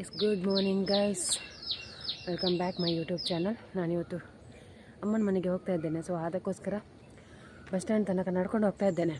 Yes good morning guys welcome back my YouTube channel ನಾನಿವತ್ತು ಅಮ್ಮನ ಮನೆಗೆ ಹೋಗ್ತಾ ಇದ್ದೇನೆ. ಸೊ ಅದಕ್ಕೋಸ್ಕರ ಬಸ್ ಸ್ಟ್ಯಾಂಡ್ ತನಕ ನಡ್ಕೊಂಡು ಹೋಗ್ತಾ ಇದ್ದೇನೆ.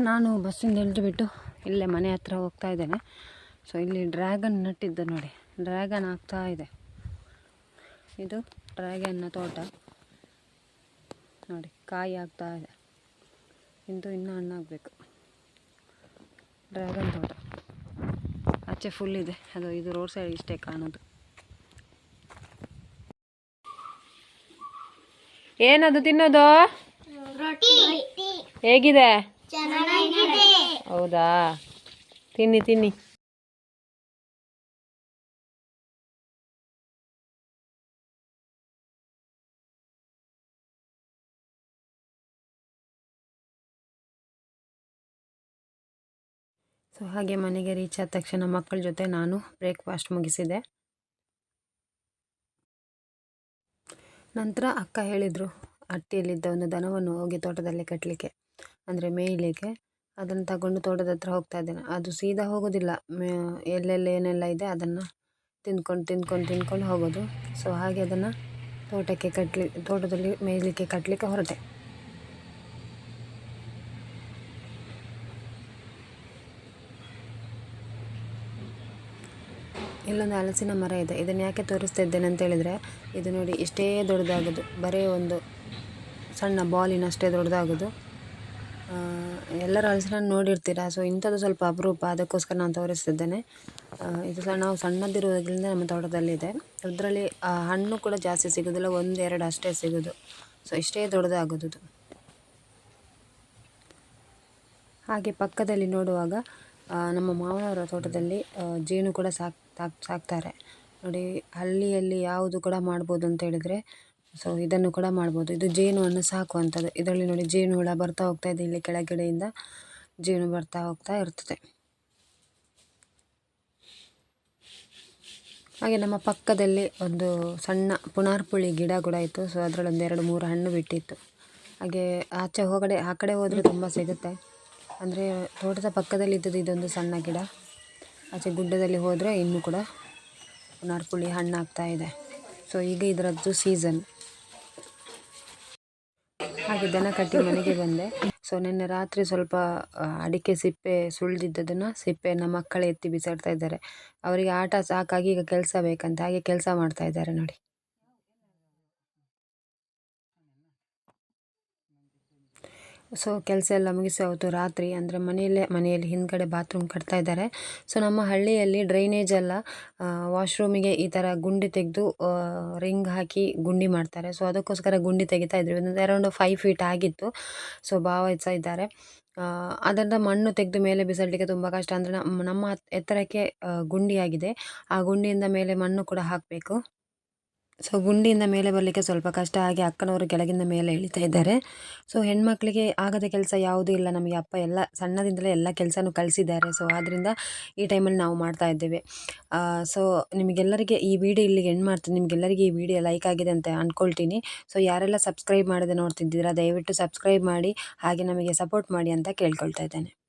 ನಾನು ಬಸ್ಸಿಂದ ಇಳಿದುಬಿಟ್ಟು ಇಲ್ಲೇ ಮನೆ ಹತ್ರ ಹೋಗ್ತಾ ಇದ್ದೇನೆ. ಸೊ ಇಲ್ಲಿ ಡ್ರ್ಯಾಗನ್ ನಟ್ಟಿದ್ದು ನೋಡಿ. ಡ್ರ್ಯಾಗನ್ ಆಗ್ತಾ ಇದೆ. ಇದು ಡ್ರ್ಯಾಗನ್ನ ತೋಟ. ನೋಡಿ ಕಾಯಿ ಆಗ್ತಾ ಇದೆ. ಇದು ಇನ್ನೂ ಹಣ್ಣಾಗಬೇಕು ಡ್ರ್ಯಾಗನ್ ತೋಟ. ಆಚೆ ಫುಲ್ ಇದೆ. ಅದು ಇದು ರೋಡ್ ಸೈಡ್ ಇಷ್ಟೇ ಕಾಣೋದು. ಏನದು ತಿನ್ನೋದು? ಹೇಗಿದೆ? ಹೌದಾ? ತಿನ್ನಿ ತಿನ್ನಿ. ಸೊ ಹಾಗೆ ಮನೆಗೆ ರೀಚ್ ಆದ ತಕ್ಷಣ ಮಕ್ಕಳ ಜೊತೆ ನಾನು ಬ್ರೇಕ್ಫಾಸ್ಟ್ ಮುಗಿಸಿದೆ. ನಂತರ ಅಕ್ಕ ಹೇಳಿದರು ಹಟ್ಟಿಯಲ್ಲಿದ್ದ ಒಂದು ದನವನ್ನು ಹೋಗಿ ತೋಟದಲ್ಲಿ ಕಟ್ಟಲಿಕ್ಕೆ ಅಂದರೆ ಮೇಯ್ಲಿಕ್ಕೆ ಅದನ್ನು ತಗೊಂಡು ತೋಟದ ಹತ್ರ ಹೋಗ್ತಾ ಇದ್ದೇನೆ. ಅದು ಸೀದಾ ಹೋಗೋದಿಲ್ಲ. ಎಲ್ಲೆಲ್ಲಿ ಏನೆಲ್ಲ ಇದೆ ಅದನ್ನು ತಿಂದ್ಕೊಂಡು ತಿಂದ್ಕೊಂಡು ತಿಂದ್ಕೊಂಡು ಹೋಗೋದು. ಸೊ ಹಾಗೆ ಅದನ್ನು ತೋಟಕ್ಕೆ ಕಟ್ಟಲಿ ತೋಟದಲ್ಲಿ ಮೇಯ್ಲಿಕ್ಕೆ ಕಟ್ಟಲಿಕ್ಕೆ ಹೊರಟೆ. ಇಲ್ಲೊಂದು ಹಲಸಿನ ಮರ ಇದೆ. ಇದನ್ನು ಯಾಕೆ ತೋರಿಸ್ತಾ ಇದ್ದೇನೆ ಅಂತ ಹೇಳಿದರೆ, ಇದು ನೋಡಿ ಇಷ್ಟೇ ದೊಡ್ಡದಾಗೋದು. ಬರೀ ಒಂದು ಸಣ್ಣ ಬಾಲಿನಷ್ಟೇ ದೊಡ್ಡದಾಗೋದು. ಎಲ್ಲರೂ ಹಲಸಿನ ನೋಡಿರ್ತೀರ? ಸೊ ಇಂಥದ್ದು ಸ್ವಲ್ಪ ಅಪರೂಪ, ಅದಕ್ಕೋಸ್ಕರ ನಾನು ತೋರಿಸ್ತಿದ್ದೇನೆ. ಇದು ಸಹ ನಾವು ಸಣ್ಣದಿರುವುದರಿಂದ ನಮ್ಮ ತೋಟದಲ್ಲಿದೆ. ಅದರಲ್ಲಿ ಹಣ್ಣು ಕೂಡ ಜಾಸ್ತಿ ಸಿಗೋದಿಲ್ಲ, ಒಂದೆರಡು ಅಷ್ಟೇ ಸಿಗೋದು. ಸೊ ಇಷ್ಟೇ ದೊಡ್ಡದಾಗೋದು ಹಾಗೆ ಪಕ್ಕದಲ್ಲಿ ನೋಡುವಾಗ ನಮ್ಮ ಮಾವನವರ ತೋಟದಲ್ಲಿ ಜೇನು ಕೂಡ ಸಾಕ್ ಸಾಕ್, ಸಾಕ್ತಾರೆ. ನೋಡಿ, ಹಳ್ಳಿಯಲ್ಲಿ ಯಾವುದು ಕೂಡ ಮಾಡ್ಬೋದು ಅಂತ ಹೇಳಿದರೆ ಸೊ ಇದನ್ನು ಕೂಡ ಮಾಡ್ಬೋದು. ಇದು ಜೇನುವನ್ನು ಸಾಕುವಂಥದ್ದು ಇದರಲ್ಲಿ ನೋಡಿ ಜೇನು ಹುಳ ಬರ್ತಾ ಹೋಗ್ತಾ ಇದೆ. ಇಲ್ಲಿ ಕೆಳಗಡೆಯಿಂದ ಜೇನು ಬರ್ತಾ ಹೋಗ್ತಾ ಇರ್ತದೆ. ಹಾಗೆ ನಮ್ಮ ಪಕ್ಕದಲ್ಲಿ ಒಂದು ಸಣ್ಣ ಪುನಾರ್ಪುಳಿ ಗಿಡ ಕೂಡ ಇತ್ತು. ಸೊ ಅದರಲ್ಲೊಂದು ಎರಡು ಮೂರು ಹಣ್ಣು ಬಿಟ್ಟಿತ್ತು. ಹಾಗೆ ಆಚೆ ಹೋಗಡೆ, ಆ ಕಡೆ ಹೋದರೆ ತುಂಬ ಸಿಗುತ್ತೆ. ಅಂದರೆ ತೋಟದ ಪಕ್ಕದಲ್ಲಿ ಇದ್ದದ್ದು ಇದೊಂದು ಸಣ್ಣ ಗಿಡ. ಆಚೆ ಗುಡ್ಡದಲ್ಲಿ ಹೋದರೆ ಇನ್ನೂ ಕೂಡ ಪುನಾರ್ಪುಳಿ ಹಣ್ಣಾಗ್ತಾ ಇದೆ. ಸೊ ಈಗ ಇದರದ್ದು ಸೀಸನ್ ಹಾಗೆ ದನ ಕಟ್ಟಿ ಮನೆಗೆ ಬಂದೆ. ಸೊ ನಿನ್ನೆ ರಾತ್ರಿ ಸ್ವಲ್ಪ ಅಡಿಕೆ ಸಿಪ್ಪೆ ಸುಳಿದಿದ್ದದನ್ನು ಸಿಪ್ಪೆಯನ್ನು ಮಕ್ಕಳೇ ಎತ್ತಿ ಬಿಸಾಡ್ತಾ ಇದ್ದಾರೆ. ಅವರಿಗೆ ಆಟ ಸಾಕಾಗಿ ಈಗ ಕೆಲಸ ಬೇಕಂತ. ಹಾಗೆ ಕೆಲಸ ಮಾಡ್ತಾ ಇದ್ದಾರೆ ನೋಡಿ. ಸೊ ಕೆಲಸ ಎಲ್ಲ ಮುಗಿಸಿ ಅವತ್ತು ರಾತ್ರಿ ಅಂದರೆ ಮನೆಯಲ್ಲೇ, ಮನೆಯಲ್ಲಿ ಹಿಂದ್ಗಡೆ ಬಾತ್ರೂಮ್ ಕಟ್ತಾ ಇದ್ದಾರೆ. ಸೊ ನಮ್ಮ ಹಳ್ಳಿಯಲ್ಲಿ ಡ್ರೈನೇಜ್ ಎಲ್ಲ ವಾಶ್ರೂಮಿಗೆ ಈ ಥರ ಗುಂಡಿ ತೆಗೆದು ರಿಂಗ್ ಹಾಕಿ ಗುಂಡಿ ಮಾಡ್ತಾರೆ. ಸೊ ಅದಕ್ಕೋಸ್ಕರ ಗುಂಡಿ ತೆಗಿತಾ ಇದ್ರು. ಒಂದು ಅರೌಂಡ್ ಫೈವ್ ಫೀಟ್ ಆಗಿತ್ತು. ಸೊ ಭಾವ ಇದ್ದಾರೆ. ಅದರಿಂದ ಮಣ್ಣು ತೆಗೆದು ಮೇಲೆ ಬಿಸಾಡಲಿಕ್ಕೆ ತುಂಬ ಕಷ್ಟ. ಅಂದರೆ ನಮ್ಮ ನಮ್ಮ ಎತ್ತರಕ್ಕೆ ಗುಂಡಿಯಾಗಿದೆ ಆ ಗುಂಡಿಯಿಂದ ಮೇಲೆ ಮಣ್ಣು ಕೂಡ ಹಾಕಬೇಕು. ಸೊ ಗುಂಡಿಯಿಂದ ಮೇಲೆ ಬರಲಿಕ್ಕೆ ಸ್ವಲ್ಪ ಕಷ್ಟ. ಹಾಗೆ ಅಕ್ಕನವರು ಕೆಳಗಿಂದ ಮೇಲೆ ಇಳಿತಾ ಇದ್ದಾರೆ. ಸೊ ಹೆಣ್ಮಕ್ಳಿಗೆ ಆಗದ ಕೆಲಸ ಯಾವುದೂ ಇಲ್ಲ. ನಮಗೆ ಅಪ್ಪ ಎಲ್ಲ, ಸಣ್ಣದಿಂದಲೇ ಎಲ್ಲ ಕೆಲಸನೂ ಕಲಿಸಿದ್ದಾರೆ. ಸೊ ಆದ್ದರಿಂದ ಈ ಟೈಮಲ್ಲಿ ನಾವು ಮಾಡ್ತಾ ಇದ್ದೇವೆ. ಸೊ ನಿಮಗೆಲ್ಲರಿಗೆ ಈ ವಿಡಿಯೋ ಇಲ್ಲಿಗೆ ಎಂಡ್ ಮಾಡ್ತೀನಿ. ನಿಮಗೆಲ್ಲರಿಗೆ ಈ ವಿಡಿಯೋ ಲೈಕ್ ಆಗಿದೆ ಅಂತ ಅಂದ್ಕೊಳ್ತೀನಿ ಸೊ ಯಾರೆಲ್ಲ ಸಬ್ಸ್ಕ್ರೈಬ್ ಮಾಡದೆ ನೋಡ್ತಿದ್ದೀರಾ, ದಯವಿಟ್ಟು ಸಬ್ಸ್ಕ್ರೈಬ್ ಮಾಡಿ, ಹಾಗೆ ನಮಗೆ ಸಪೋರ್ಟ್ ಮಾಡಿ ಅಂತ ಕೇಳ್ಕೊಳ್ತಾ ಇದ್ದೇನೆ.